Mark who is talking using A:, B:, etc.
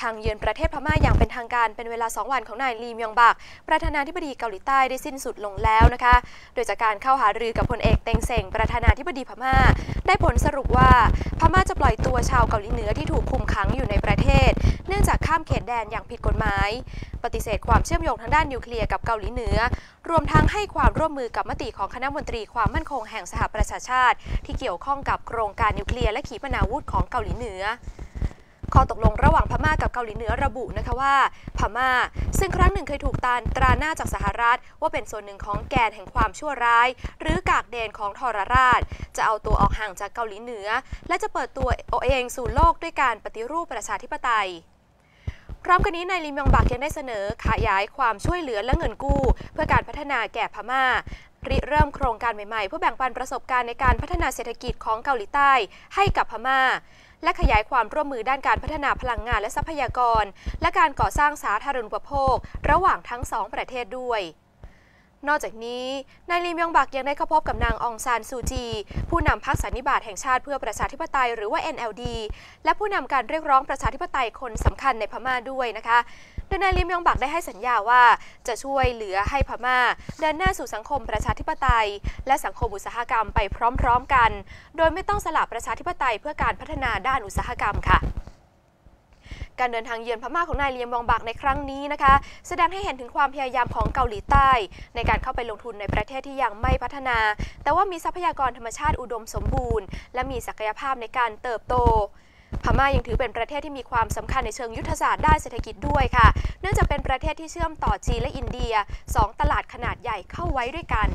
A: ทางเยือนประเทศพม่าอย่างเป็นทางการเป็นเวลา 2 วันของนายลีมยองบักประธานาธิบดีเกาหลีใต้ได้สิ้นสุดลงแล้วนะคะ โดยจากการเข้าหารือกับพลเอกเต็งเซ็งประธานาธิบดีพม่า ได้ผลสรุปว่าพม่าจะปล่อยตัวชาวเกาหลีเหนือที่ถูกคุมขังอยู่ในประเทศ เนื่องจากข้ามเขตแดนอย่างผิดกฎหมาย ปฏิเสธความเชื่อมโยงทางด้านนิวเคลียร์กับเกาหลีเหนือ รวมทั้งให้ความร่วมมือกับมติของคณะมนตรีความมั่นคงแห่งสหประชาชาติ ที่เกี่ยวข้องกับโครงการนิวเคลียร์และขีปนาวุธของเกาหลีเหนือข้อตกลงระหว่าง ม่ากับเกาหลีเหนือระบุนะคะว่าพม่า ซึ่งครั้งหนึ่งเคยถูกตานตราหน้าจากสหรัฐ ว่าเป็นส่วนหนึ่งของแกนแห่งความชั่วร้าย หรือกากเดนของทรราช จะเอาตัวออกห่างจากเกาหลีเหนือ และจะเปิดตัวเองสู่โลกด้วยการปฏิรูปประชาธิปไตยพร้อมกันนี้นายลิมยองบักยังได้เสนอขยายความช่วยเหลือและเงินกู้ เพื่อการพัฒนาแก่พม่าริเริ่มโครงการใหม่ๆ เพื่อแบ่งปันประสบการณ์ในการพัฒนาเศรษฐกิจของเกาหลีใต้ให้กับพม่า และขยายความร่วมมือด้านการพัฒนาพลังงานและทรัพยากร และการก่อสร้างสาธารณูปโภค ระหว่างทั้งสองประเทศด้วย นอกจากนี้ นายลีมยองบักยังได้เข้าพบกับนางองซานซูจี ผู้นำพรรคสันนิบาตแห่งชาติเพื่อประชาธิปไตยหรือว่า NLD และผู้นำการเรียกร้องประชาธิปไตยคนสำคัญในพม่าด้วยนะคะ โดยนายลีมยองบักได้ให้สัญญาว่าจะช่วยเหลือให้พม่า เดินหน้าสู่สังคมประชาธิปไตย และสังคมอุตสาหกรรมไปพร้อมๆกัน โดยไม่ต้องสลับประชาธิปไตยเพื่อการพัฒนาด้านอุตสาหกรรมค่ะ การเดินทางเยือนพม่าของนายเลียมบองบักในครั้งนี้นะคะ แสดงให้เห็นถึงความพยายามของเกาหลีใต้ ในการเข้าไปลงทุนในประเทศที่ยังไม่พัฒนา แต่ว่ามีทรัพยากรธรรมชาติอุดมสมบูรณ์ และมีศักยภาพในการเติบโตพม่ายังถือเป็นประเทศที่มีความสำคัญในเชิงยุทธศาสตร์ด้านเศรษฐกิจด้วยค่ะ เนื่องจากเป็นประเทศที่เชื่อมต่อจีนและอินเดีย 2 ตลาดขนาดใหญ่เข้าไว้ด้วยกัน